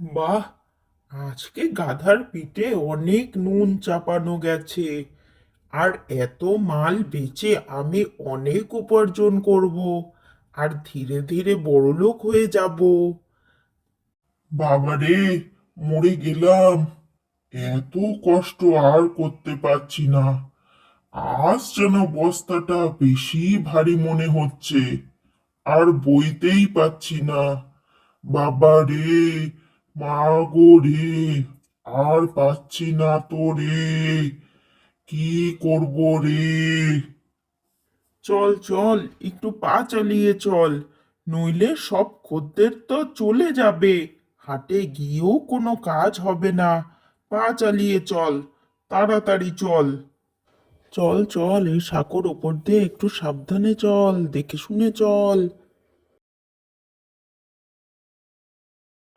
বাহ, আজকে গাধার পিঠে অনেক নুন চাপানো গেছে। আর এত মাল বেচে আমি অনেক উপার্জন করব, আর ধীরে ধীরে বড়লোক হয়ে যাব। বাবারে, মরে গেলাম। এত কষ্ট আর করতে পারছি না। আজ যেন বস্তাটা বেশি ভারী মনে হচ্ছে, আর বইতেই পাচ্ছি না। বাবা রে মা গো রে আর পাচ্ছি না তো রে কি করব রে? চল চল, একটু পা চালিয়ে চল, নইলে সব খদ্দের তো চলে যাবে। হাটে গিয়েও কোনো কাজ হবে না। পা চালিয়ে চল, তাড়াতাড়ি চল। চল চল, এই সাঁকোর ওপর দিয়ে একটু সাবধানে চল, দেখে শুনে চল।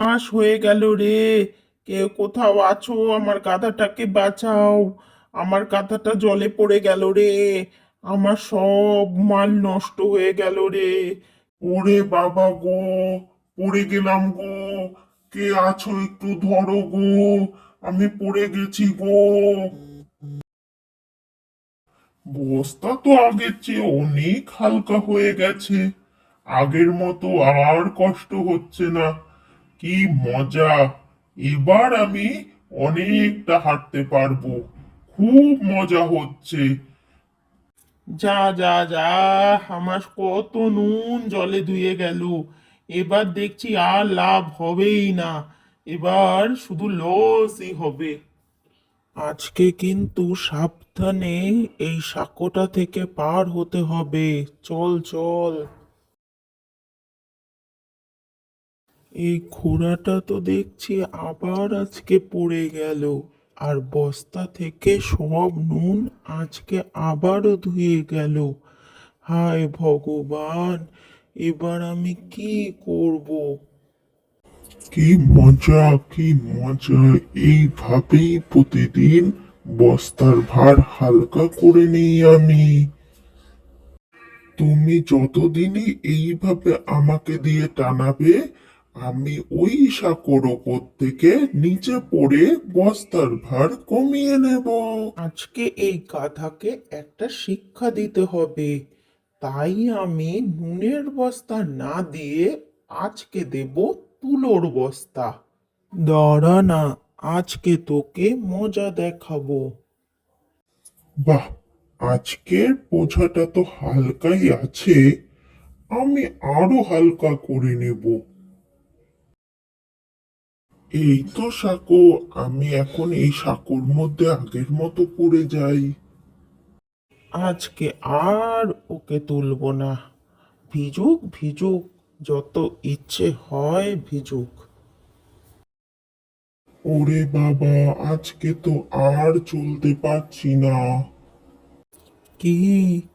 মাস হয়ে গেল রে। কেউ কোথাও আছো? আমার গাধাটাকে বাঁচাও। আমার গাধাটা জলে পড়ে গেল রে। আমার সব মাল নষ্ট হয়ে গেল রে। ওরে বাবা গো, পড়ে গেলাম গো। কে আছো একটু ধরো গো। আমি পড়ে গেছি গো। বস্তা তো আগের চেয়ে অনেক হালকা হয়ে গেছে। আগের মতো আর কষ্ট হচ্ছে না। কি মজা। এবার আমি অনেকটা হাঁটতে পারব। খুব মজা হচ্ছে। যা যা যা, আমার কত নুন জলে ধুয়ে গেল। এবার দেখছি আর লাভ হবেই না। এবার শুধু লসই হবে। আজকে কিন্তু সাবধানে এই সাঁকোটা থেকে পার হতে হবে। চল চল। এই ঘোড়াটা তো দেখছি আবার আজকে পড়ে গেল। আর বস্তা থেকে সব নুন আজকে আবারও ধুয়ে গেল। হায় ভগবান, এবার আমি কি করব? কি মজা কি মজা। এইভাবেই প্রতিদিন বস্তার ভার হালকা করে নেই আমি। তুমি যতদিনই এইভাবে আমাকে দিয়ে টানাবে আমি ওই সাঁকোর ওপর থেকে নিচে পড়ে বস্তার ভার কমিয়ে নেব। আজকে এই গাধাকে একটা শিক্ষা দিতে হবে। তাই আমি নুনের বস্তা না দিয়ে আজকে দেব তুলোর বস্তা। দাঁড়া না আজকে তোকে মজা দেখাবো। বাহ আজকের বোঝাটা তো হালকাই আছে। আমি আরও হালকা করে নেব। এই তো সাঁকো, আমি এখন এই সাঁকোর মধ্যে আগের মতো পড়ে যাই। আজকে আর ওকে তুলবো না। ভিজুক ভিজুক, যত ইচ্ছে হয় ভিজুক। ওরে বাবা, আজকে তো আর চলতে পারছি না। কি,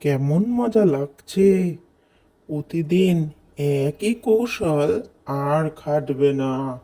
কেমন মজা লাগছে। প্রতিদিন একই কৌশল আর খাটবে না।